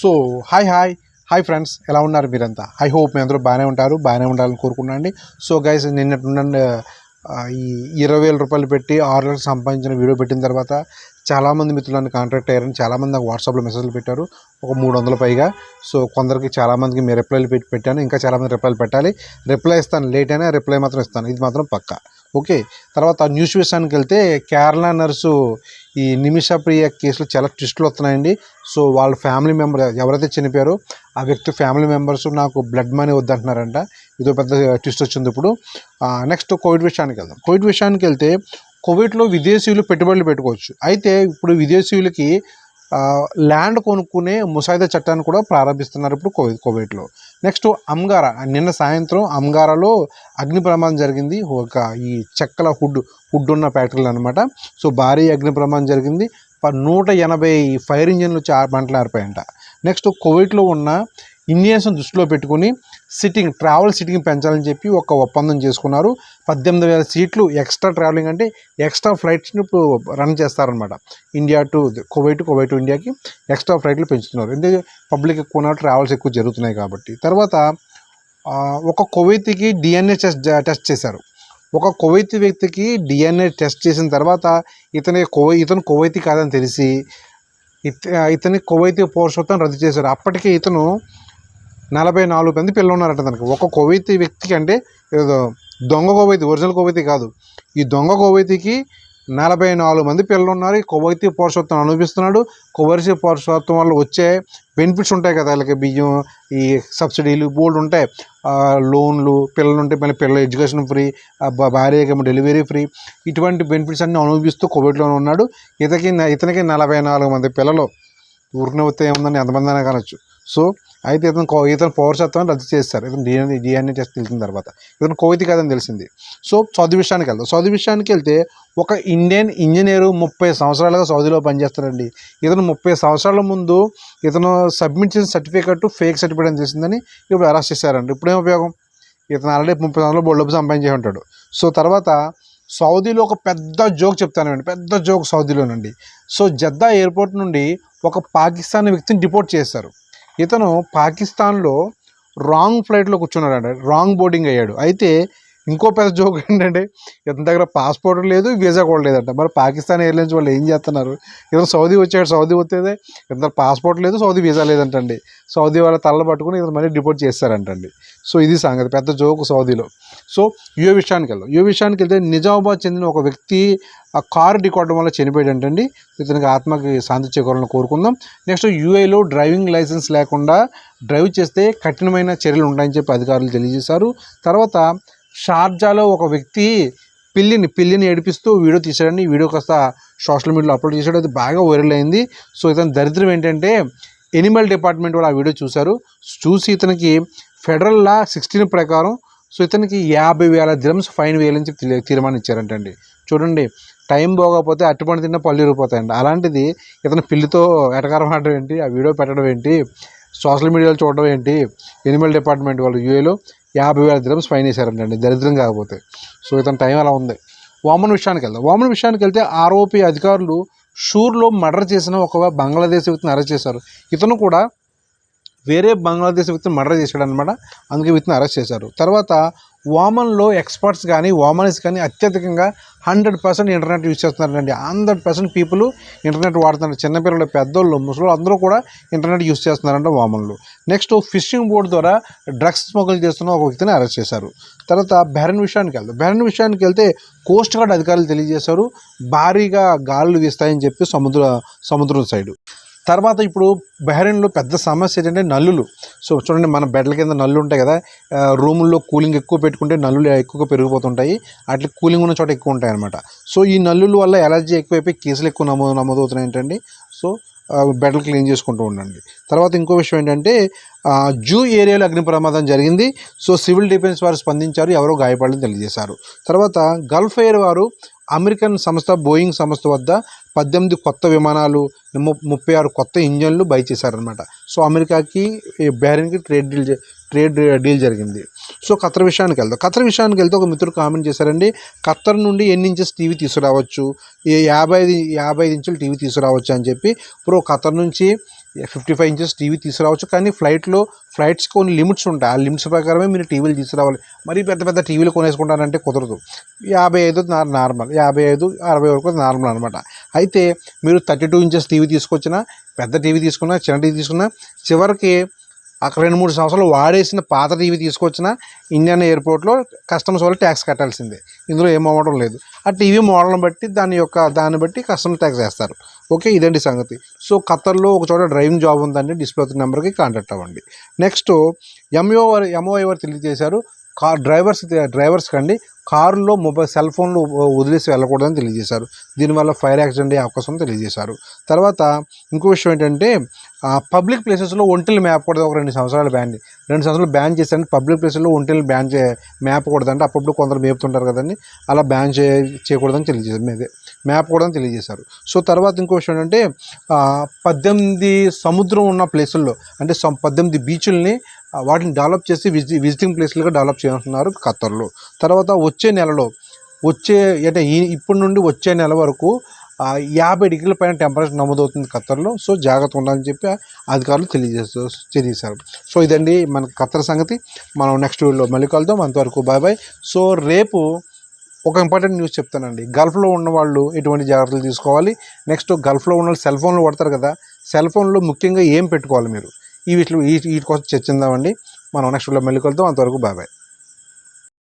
So hi hi hi friends ఎలా ఉన్నారు మీరంతా? ఐ హోప్ మీ అందరూ బాగానే ఉంటారు బాగానే ఉండాలని కోరుకున్నాండి సో గైస్ నిన్నటి ఈ ఇరవై వేల రూపాయలు పెట్టి ఆరు లక్షలు సంపాదించిన వీడియో పెట్టిన తర్వాత చాలామంది మిత్రులు నన్ను కాంటాక్ట్ అయ్యారని చాలామంది నాకు వాట్సాప్లో మెసేజ్లు పెట్టారు. ఒక మూడు వందల పైగా. సో కొందరికి చాలామందికి మీ రిప్లైలు పెట్టి పెట్టాను. ఇంకా చాలామంది రిప్లైలు పెట్టాలి. రిప్లై ఇస్తాను. లేట్ అయినా రిప్లై మాత్రం ఇస్తాను. ఇది మాత్రం పక్కా. ఓకే. తర్వాత న్యూస్ విషయానికి వెళ్తే కేరళ నర్సు ఈ నిమిష ప్రియ కేసులో చాలా ట్విస్టులు వస్తున్నాయండి. సో వాళ్ళ ఫ్యామిలీ మెంబర్ ఎవరైతే చనిపోయారో ఆ వ్యక్తి ఫ్యామిలీ మెంబర్స్ నాకు బ్లడ్ మనీ వద్దంటున్నారంట. ఇదో పెద్ద ట్విస్ట్ వచ్చింది ఇప్పుడు. నెక్స్ట్ కోవిడ్ విషయానికి వెళ్దాం. కోవిడ్ విషయానికి వెళ్తే కోవిడ్లో విదేశీయులు పెట్టుబడులు పెట్టుకోవచ్చు. అయితే ఇప్పుడు విదేశీయులకి ల్యాండ్ కొనుక్కునే ముసాయిదా చట్టాన్ని కూడా ప్రారంభిస్తున్నారు ఇప్పుడు కోవిడ్ కోవిడ్లో నెక్స్ట్ అమ్గారా నిన్న సాయంత్రం అమ్గారాలో అగ్ని ప్రమాదం జరిగింది. ఒక ఈ చెక్కల హుడ్ హుడ్ ఉన్న ఫ్యాక్టరీలు అనమాట సో భారీ అగ్ని ప్రమాదం జరిగింది. ప- నూట ఎనభై ఫైర్ ఇంజిన్లు చా మంటలు ఆరిపోయాయంట. నెక్స్ట్ కోవిడ్లో ఉన్న ఇండియన్స్ను దృష్టిలో పెట్టుకుని సిట్టింగ్ ట్రావెల్ సిట్టింగ్ పెంచాలని చెప్పి ఒక ఒప్పందం చేసుకున్నారు. పద్దెనిమిది వేల సీట్లు ఎక్స్ట్రా ట్రావెలింగ్ అంటే ఎక్స్ట్రా ఫ్లైట్స్ని ఇప్పుడు రన్ చేస్తారనమాట India to Kuwait Kuwait to ఇండియాకి ఎక్స్ట్రా ఫ్లైట్లు పెంచుతున్నారు. ఎందుకంటే పబ్లిక్ ఎక్కువ ఉన్నారు ట్రావెల్స్ ఎక్కువ జరుగుతున్నాయి కాబట్టి. తర్వాత ఒక కువైతీకి డిఎన్ఏ టెస్ట్ టెస్ట్ చేశారు. ఒక కువైతీ వ్యక్తికి డిఎన్ఏ టెస్ట్ చేసిన తర్వాత ఇతని కువై ఇతను కువైతీ కాదని తెలిసి ఇత ఇతని కువైతీ పౌరసత్వం రద్దు చేశారు. అప్పటికే ఇతను నలభై నాలుగు మంది పిల్లలు ఉన్నారట తనకు. ఒక కోవైతి వ్యక్తికి అంటే ఏదో దొంగ కోవైతి ఒరిజినల్ కోవైతి కాదు. ఈ దొంగ కోవైతికి నలభై నాలుగు మంది పిల్లలు ఉన్నారు ఈ కువైతీ పౌరసత్వం అనుభవిస్తున్నాడు. కువైతీ పౌరసత్వం వల్ల వచ్చే బెనిఫిట్స్ ఉంటాయి కదా. వాళ్ళకి బియ్యం ఈ సబ్సిడీలు బోల్డ్ ఉంటాయి. లోన్లు పిల్లలు ఉంటే మళ్ళీ పిల్లల ఎడ్యుకేషన్ ఫ్రీ భార్యకి డెలివరీ ఫ్రీ ఇటువంటి బెనిఫిట్స్ అన్నీ అనుభవిస్తూ కోవిడ్లో ఉన్నాడు. ఇతనికి ఇతనికి నలభై నాలుగు మంది పిల్లలు. ఊరిని వస్తే ఏముందని ఎంతమంది అయినా కానొచ్చు. సో అయితే ఇతను కో- ఇతను పౌరసత్వాన్ని రద్దు చేస్తారు. ఇతను డిఎన్ఏ డిఎన్ఏ టెస్ట్ తెలిసిన తర్వాత. ఇతను కోవితి కాదని తెలిసింది. సో సౌదీ విషయానికి వెళ్తాం సౌదీ విషయానికి వెళ్తే ఒక ఇండియన్ ఇంజనీరు ముప్పై సంవత్సరాలుగా సౌదీలో పనిచేస్తాడండి. ఇతను ముప్పై సంవత్సరాల ముందు ఇతను సబ్మిట్ చేసిన సర్టిఫికెట్ ఫేక్ సర్టిఫికేట్ అని తెలిసిందని ఇప్పుడు అరెస్ట్ చేశారండి. ఇప్పుడేం ఉపయోగం? ఇతను ఆల్రెడీ ముప్పై సంవత్సరాలు బోల్డ్ డబ్బు సంపాదించే ఉంటాడు. సో తర్వాత సౌదీలో ఒక పెద్ద జోక్ చెప్తానండి. పెద్ద జోక్ సౌదీలోనండి. సో జద్దా ఎయిర్పోర్ట్ నుండి ఒక పాకిస్తాన్ వ్యక్తిని డిపోర్ట్ చేశారు. ఇతను పాకిస్తాన్లో రాంగ్ ఫ్లైట్లో కూర్చున్నాడండి రాంగ్ బోర్డింగ్ అయ్యాడు. అయితే ఇంకో పెద్ద జోక్ ఏంటంటే ఇతని దగ్గర పాస్పోర్ట్ లేదు వీసా కూడా లేదంట. మరి పాకిస్తాన్ ఎయిర్లైన్స్ వాళ్ళు ఏం చేస్తున్నారు? ఇతను సౌదీ వచ్చాడు సౌదీ వచ్చేదే ఇతను పాస్పోర్ట్ లేదు సౌదీ వీసా లేదంటండి. సౌదీ వాళ్ళ తల పట్టుకుని ఇతను మళ్ళీ డిపోర్ట్ చేస్తారంటండి. సో ఇది సంగతి. పెద్ద జోక్ సౌదీలో. సో యువ విషయానికి వెళ్దాం. యువ విషయానికి వెళ్తే నిజామాబాద్ చెందిన ఒక వ్యక్తి ఆ కారు ఢీకొట్టడం వల్ల చనిపోయాడంటండి. ఇతనికి ఆత్మకి శాంతి చేకూరాలని కోరుకుందాం. నెక్స్ట్ యూఏలో డ్రైవింగ్ లైసెన్స్ లేకుండా డ్రైవ్ చేస్తే కఠినమైన చర్యలు ఉంటాయని చెప్పి అధికారులు తెలియజేశారు. తర్వాత షార్జాలో ఒక వ్యక్తి పిల్లిని పిల్లిని ఏడిపిస్తూ వీడియో తీశాడని ఈ వీడియో కాస్త సోషల్ మీడియాలో అప్లోడ్ చేశాడు. అది బాగా వైరల్ అయింది. సో ఇతని దరిద్రం ఏంటంటే ఎనిమల్ డిపార్ట్మెంట్ వాళ్ళు ఆ వీడియో చూశారు. చూసి ఇతనికి ఫెడరల్ లా సిక్స్టీన్ ప్రకారం సో ఇతనికి యాభై వేల దిరమ్స్ ఫైన్ వేయాలని చెప్పి తీర్మానించారంటండి. చూడండి టైం పోకపోతే అట్టుపండు తిన్న పళ్ళు ఇరిగిపోతాయండి అలాంటిది ఇతను పిల్లితో ఎటకారం ఆడడం ఏంటి ఆ వీడియో పెట్టడం ఏంటి సోషల్ మీడియాలో చూడడం ఏంటి ఎనిమల్ డిపార్ట్మెంట్ వాళ్ళు యూఏలో యాభై వేల దిరమ్స్ ఫైన్ వేశారంటండి దరిద్రం కాకపోతే. సో ఇతని టైం అలా ఉంది. వామన్ విషయానికి వెళ్దాం. వామన్ విషయానికి వెళ్తే ఆరోపి అధికారులు షూర్లో మర్డర్ చేసిన ఒక బంగ్లాదేశ్ ఇతను అరెస్ట్ చేశారు. ఇతను కూడా వేరే బంగ్లాదేశ్ వ్యక్తిని మర్డర్ చేశాడు అనమాట అందుకే వ్యక్తిని అరెస్ట్ చేశారు. తర్వాత వామన్లో ఎక్స్పర్ట్స్ కానీ వామన్స్ కానీ అత్యధికంగా హండ్రెడ్ పర్సెంట్ ఇంటర్నెట్ యూజ్ చేస్తున్నారండి. హండ్రెడ్ పర్సెంట్ పీపుల్ ఇంటర్నెట్ వాడుతున్నారు. చిన్నపిల్లలు పెద్దోళ్ళు ముసలు అందరూ కూడా ఇంటర్నెట్ యూజ్ చేస్తున్నారంట వామన్లు. నెక్స్ట్ ఫిషింగ్ బోర్డు ద్వారా డ్రగ్స్ స్మగుల్ చేస్తున్న ఒక వ్యక్తిని అరెస్ట్ చేశారు. తర్వాత బెరన్ విషయానికి వెళ్తాం బెరన్ విషయానికి వెళ్తే కోస్ట్ గార్డ్ అధికారులు తెలియజేశారు. భారీగా గాలులు వీస్తాయని చెప్పి సముద్ర సముద్రం సైడు. తర్వాత ఇప్పుడు బహ్రెయిన్లో పెద్ద సమస్య ఏంటంటే నల్లులు. సో చూడండి మన బెడ్ల కింద నల్లు ఉంటాయి కదా రూముల్లో కూలింగ్ ఎక్కువ పెట్టుకుంటే నల్లులు ఎక్కువగా పెరిగిపోతుంటాయి. అట్లా కూలింగ్ ఉన్న చోట ఎక్కువ ఉంటాయి అనమాట సో ఈ నల్లుల వల్ల ఎలర్జీ ఎక్కువైపోయి కేసులు ఎక్కువ నమోదు నమోదవుతున్నాయి ఏంటండి? సో బెడ్లు క్లీన్ చేసుకుంటూ ఉండండి. తర్వాత ఇంకో విషయం ఏంటంటే జూ ఏరియాలో అగ్ని ప్రమాదం జరిగింది. సో సివిల్ డిఫెన్స్ వారు స్పందించారు ఎవరో గాయపడని తెలియజేశారు. తర్వాత గల్ఫ్ ఎయిర్ వారు అమెరికన్ సంస్థ బోయింగ్ సంస్థ వద్ద పద్దెనిమిది కొత్త విమానాలు ము- ముప్పై ఆరు కొత్త ఇంజన్లు బై చేశారనమాట సో అమెరికాకి ఈ ట్రేడ్ డీల్ ట్రేడ్ డీల్ జరిగింది. సో ఖతర్ విషయానికి వెళ్దాం. ఖతర్ విషయానికి వెళ్తే ఒక మిత్రుడు కామెంట్ చేశారండి ఖత్తర్ నుండి ఎన్ని ఇంచెస్ టీవీ తీసుకురావచ్చు? యాభై ఐదు యాభై ఐదు ఇంచులు టీవీ తీసుకురావచ్చు అని చెప్పి ఇప్పుడు ఖతర్ నుంచి ఫిఫ్టీ ఫైవ్ ఇంచెస్ టీవీ తీసుకురావచ్చు కానీ ఫ్లైట్లో ఫ్లైట్స్కి కొన్ని లిమిట్స్ ఉంటాయి. ఆ లిమిట్స్ ప్రకారమే మీరు టీవీలు తీసుకురావాలి. మరీ పెద్ద పెద్ద టీవీలు కొనేసుకుంటారంటే కుదరదు. యాభై ఐదు నార్మల్. యాభై ఐదు అరవై వరకు నార్మల్ అనమాట అయితే మీరు థర్టీ టూ ఇంచెస్ టీవీ తీసుకొచ్చినా పెద్ద టీవీ తీసుకున్నా చిన్న టీవీ తీసుకున్నా చివరికి అక్కడ రెండు మూడు సంవత్సరాలు వాడేసిన పాత టీవీ తీసుకొచ్చిన ఇండియన్ ఎయిర్పోర్ట్లో కస్టమర్స్ వాళ్ళు ట్యాక్స్ కట్టాల్సిందే. ఇందులో ఏం అవ్వడం లేదు. ఆ టీవీ మోడల్ని బట్టి దాని యొక్క దాన్ని బట్టి కస్టమర్ ట్యాక్స్ వేస్తారు. ఓకే ఇదండి సంగతి? సో ఖత్తర్లో ఒక చోట డ్రైవింగ్ జాబ్ ఉందండి డిస్ప్లే నెంబర్కి కాంటాక్ట్ అవ్వండి. నెక్స్ట్ ఎంఓ వారు ఎంఓఐ వారు తెలియజేశారు? కార్ డ్రైవర్స్ డ్రైవర్స్ కండి కారులో మొబైల్ సెల్ ఫోన్లు వదిలేసి వెళ్ళకూడదని తెలియజేశారు. దీనివల్ల ఫైర్ యాక్సిడెంట్ అయ్యే అవకాశం తెలియజేశారు. తర్వాత ఇంకో విషయం ఏంటంటే పబ్లిక్ ప్లేసెస్లో ఒంటెలు మేపకూడదు ఒక రెండు సంవత్సరాలు బ్యాన్ రెండు సంవత్సరాలు బ్యాన్ చేశారంటే పబ్లిక్ ప్లేసెస్లో ఒంటెలు బ్యాన్ చే మేపకూడదంటే అప్పుడప్పుడు కొందరు మేపుతుంటారు కదండి అలా బ్యాన్ చే చేయకూడదని తెలియజేశారు. మ్యాప్ కూడా తెలియజేశారు. సో తర్వాత ఇంకో విషయం ఏంటంటే పద్దెనిమిది సముద్రం ఉన్న ప్లేసుల్లో అంటే పద్దెనిమిది బీచ్ల్ని వాటిని డెవలప్ చేసి విజి విజిటింగ్ ప్లేస్లుగా డెవలప్ చేస్తున్నారు ఖత్తర్లో తర్వాత వచ్చే నెలలో వచ్చే అంటే ఈ ఇప్పటి నుండి వచ్చే నెల వరకు యాభై డిగ్రీల పైన టెంపరేచర్ నమోదవుతుంది ఖత్తర్లో సో జాగ్రత్త ఉండాలని చెప్పి అధికారులు తెలియజేస్తూ తెలియజేశారు. సో ఇదండి మన ఖత్తర్ సంగతి. మనం నెక్స్ట్ వీడియోలో మళ్ళీ కలుద్దాం. అంతవరకు బాయ్ బాయ్. సో రేపు ఒక ఇంపార్టెంట్ న్యూస్ చెప్తానండి. గల్ఫ్లో ఉన్న వాళ్ళు ఎటువంటి జాగ్రత్తలు తీసుకోవాలి? నెక్స్ట్ గల్ఫ్లో ఉన్న వాళ్ళు సెల్ ఫోన్లు పడతారు కదా సెల్ ఫోన్లో ముఖ్యంగా ఏం పెట్టుకోవాలి మీరు? ఈ వీటిలో ఈ వీటి కోసం చర్చిందామండి. మనం నెక్స్ట్ వీడియోలో మళ్ళీ కలుద్దాం. అంతవరకు బాబాయ్